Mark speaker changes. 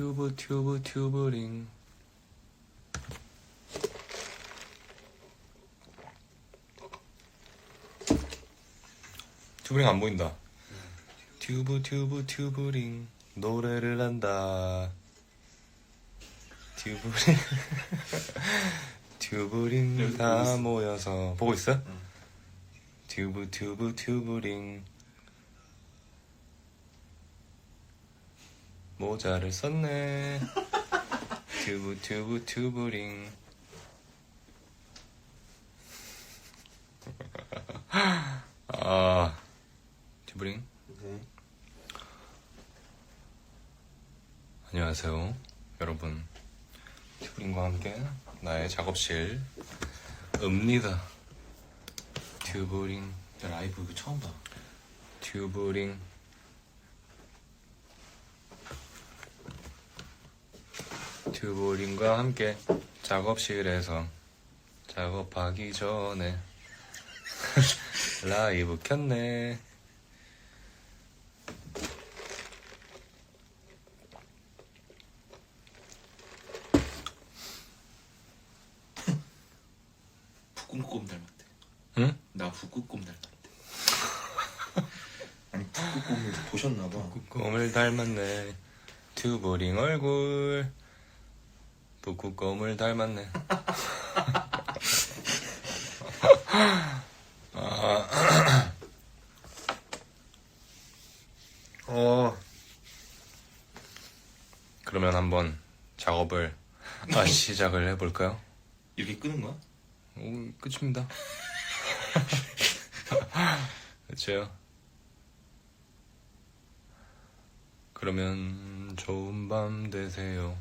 Speaker 1: 튜브 튜브 튜브링. 튜브링 안 보인다. 튜브 튜브 튜브링. 노래를 한다. 튜브링. 튜브링
Speaker 2: 보고
Speaker 1: 다. 모여서. 보고 있어?
Speaker 2: 응.
Speaker 1: 튜브 튜브 튜브링 모자를 썼네. 튜브 튜브 튜브링. 아 튜브링?
Speaker 2: 네.
Speaker 1: 안녕하세요 여러분. 튜브링과 함께 나의 작업실 읍니다. 튜브링.
Speaker 2: 야 라이브 이거 처음 봐.
Speaker 1: 튜브링 튜브링과 함께 작업실에서 작업하기 전에 라이브 켰네
Speaker 2: 북극곰 닮았대.
Speaker 1: 응?
Speaker 2: 나 북극곰 닮았대. 아니 북극곰을 보셨나 봐.
Speaker 1: 꿈을 닮았네 튜브링 얼굴 북극곰을 닮았네 아, 어. 그러면 한번 작업을 아, 시작을 해볼까요?
Speaker 2: 이렇게 끄는 거야?
Speaker 1: 오, 끝입니다. 그렇죠. 그러면 좋은 밤 되세요.